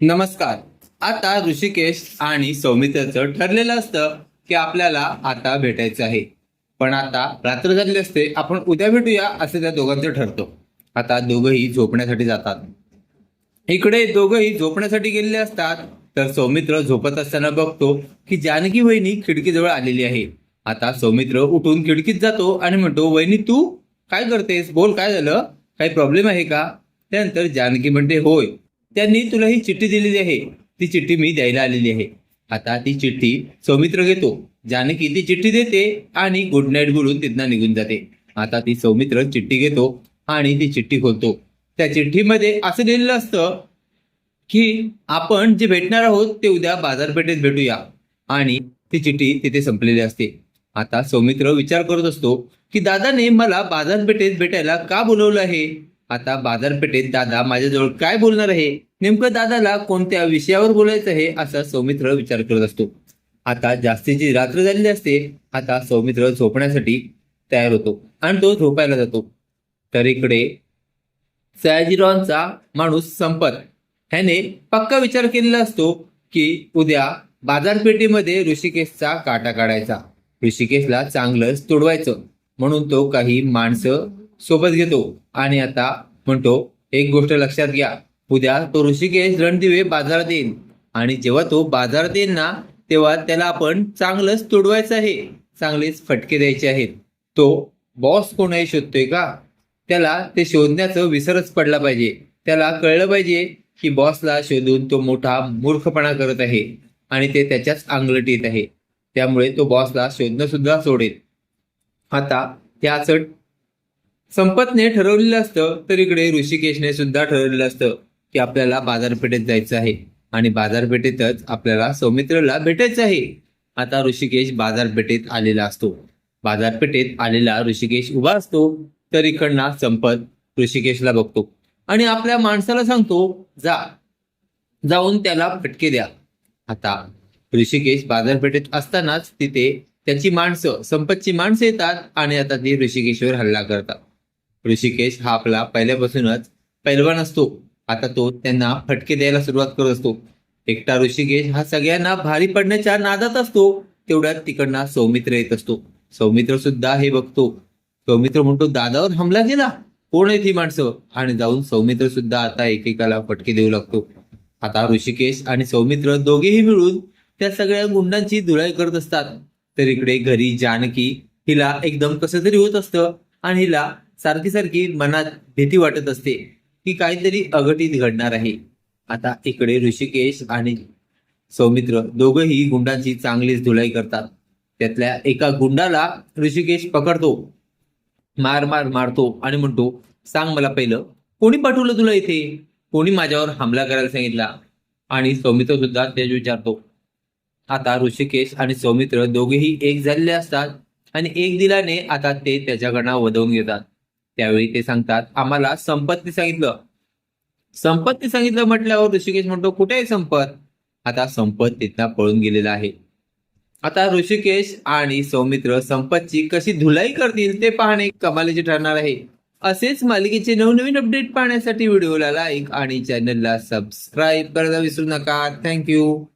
नमस्कार. आता ऋषिकेश आणि सौमित्रचं ठरलेलं असतं की आपल्याला आता भेटायचं आहे. पण आता रात्र झाली असते आपण उद्या भेटूया असं त्या दोघांचं ठरतो. आता दोघंही झोपण्यासाठी जातात. इकडे दोघंही झोपण्यासाठी गेलेले असतात तर सौमित्र झोपत असताना बघतो की जानकी वहिनी खिडकीजवळ आलेली आहे. आता सौमित्र उठून खिडकीत जातो आणि म्हणतो वहिनी तू काय करतेस? बोल काय झालं? काही प्रॉब्लेम आहे का? त्यानंतर जानकी म्हणते होय त्यांनी तुला ही चिठ्ठी दिलेली आहे. ती चिठ्ठी मी द्यायला आलेली आहे. आता ती चिठ्ठी सौमित्र घेतो. जानकी ती चिठ्ठी देते आणि गुड नाईट बोलून तिथनं निघून जाते. आता ती सौमित्र चिठ्ठी घेतो आणि ती चिठ्ठी खोलतो. त्या चिठ्ठीमध्ये असं लिहिलेलं असतं की आपण जे भेटणार आहोत ते उद्या बाजारपेठेत भेटूया. आणि ती चिठ्ठी तिथे संपलेली असते. आता सौमित्र विचार करत असतो की दादाने मला बाजारपेठेत भेटायला का बोलवलं आहे? आता बाजारपेठेत दादा माझ्याजवळ काय बोलणार आहे? नेमकं दादाला कोणत्या विषयावर बोलायचं आहे असा सौमित्र विचार करत असतो. आता जास्तीची रात्र झालेली असते आता सौमित्र झोपण्यासाठी तयार होतो आणि तो झोपायला जातो. तर इकडे सयाजीरावांचा माणूस संपत. ह्याने पक्का विचार केलेला असतो की उद्या बाजारपेठेमध्ये ऋषिकेशचा काटा काढायचा. ऋषिकेशला चांगलंच तोडवायचं. म्हणून तो काही माणसं सोबत घेतो. आणि आता म्हणतो एक गोष्ट लक्षात घ्या. उद्या तो ऋषिकेश रणदिवे बाजारात येईल. आणि जेव्हा तो बाजारात येईल ना तेव्हा त्याला आपण चांगलंच तोडवायचं आहे. चांगलेच फटके द्यायचे आहेत. तो बॉस कोण आहे शोधतोय का? त्याला ते शोधण्याचं विसरच पडला पाहिजे. त्याला कळलं पाहिजे की बॉसला शोधून तो मोठा मूर्खपणा करत आहे. आणि ते त्याच्याच अंगलट येत आहे. त्यामुळे तो बॉसला शोधणं सुद्धा सोडेल. आता त्याचं संपतने ठरवलेलं असतं तर इकडे ऋषिकेशने सुद्धा ठरवलेलं असतं की आपल्याला बाजारपेठेत जायचं आहे. आणि बाजारपेठेतच आपल्याला सौमित्रला भेटायचं आहे. आता ऋषिकेश बाजारपेठेत आलेला असतो. बाजारपेठेत आलेला ऋषिकेश उभा असतो तर इकडनं संपत ऋषिकेशला बघतो. आणि आपल्या माणसाला सांगतो जा. जाऊन त्याला फटके द्या. आता ऋषिकेश बाजारपेठेत असतानाच तिथे त्याची माणसं संपतची माणसं येतात आणि आता ती ऋषिकेशवर हल्ला करतात. ऋषिकेश हा आपला पहिल्यापासूनच पैलवान असतो. आता तो त्यांना फटके द्यायला सुरुवात करत असतो. एकटा ऋषिकेश हा सगळ्यांना भारी पडण्याच्या नादात असतो. तेवढ्यात तिकडनं सौमित्र येत असतो. सौमित्र सुद्धा हे बघतो. सौमित्र म्हणतो दादावर हमला केला. कोण आहेत ही माणसं? आणि जाऊन सौमित्र सुद्धा आता एकेकाला फटके देऊ लागतो. आता ऋषिकेश आणि सौमित्र दोघेही मिळून त्या सगळ्या गुंडांची धुळाई करत असतात. तर इकडे घरी जानकी हिला एकदम कसं तरी होत असतं आणि हिला सारखी सारखी मनात भीती वाटत असते की काहीतरी अघटित घडणार आहे. आता इकडे ऋषिकेश आणि सौमित्र दोघंही गुंडांची चांगलीच धुलाई करतात. त्यातल्या एका गुंडाला ऋषिकेश पकडतो. मार मार मारतो आणि म्हणतो सांग मला पहिलं कोणी पाठवलं तुला इथे? कोणी माझ्यावर हमला करायला सांगितला? आणि सौमित्र सुद्धा तेच विचारतो. आता ऋषिकेश आणि सौमित्र दोघेही एक झालेले असतात आणि एक दिलाने आता ते त्याच्याकडनं वधवून घेतात. त्यावेळी ते सांगतात आम्हाला संपत्ती सांगितलं. संपत्ती सांगितलं म्हटल्यावर ऋषिकेश म्हणतो कुठे आहे संपत? आता संपत तिथला पळून गेलेला आहे. आता ऋषिकेश आणि सौमित्र संपतची कशी धुलाई करतील ते पाहणे कमालीचे ठरणार आहे. असेच मालिकेचे नवनवीन अपडेट पाहण्यासाठी व्हिडिओला लाईक आणि चॅनलला सबस्क्राईब करायला विसरू नका. थँक्यू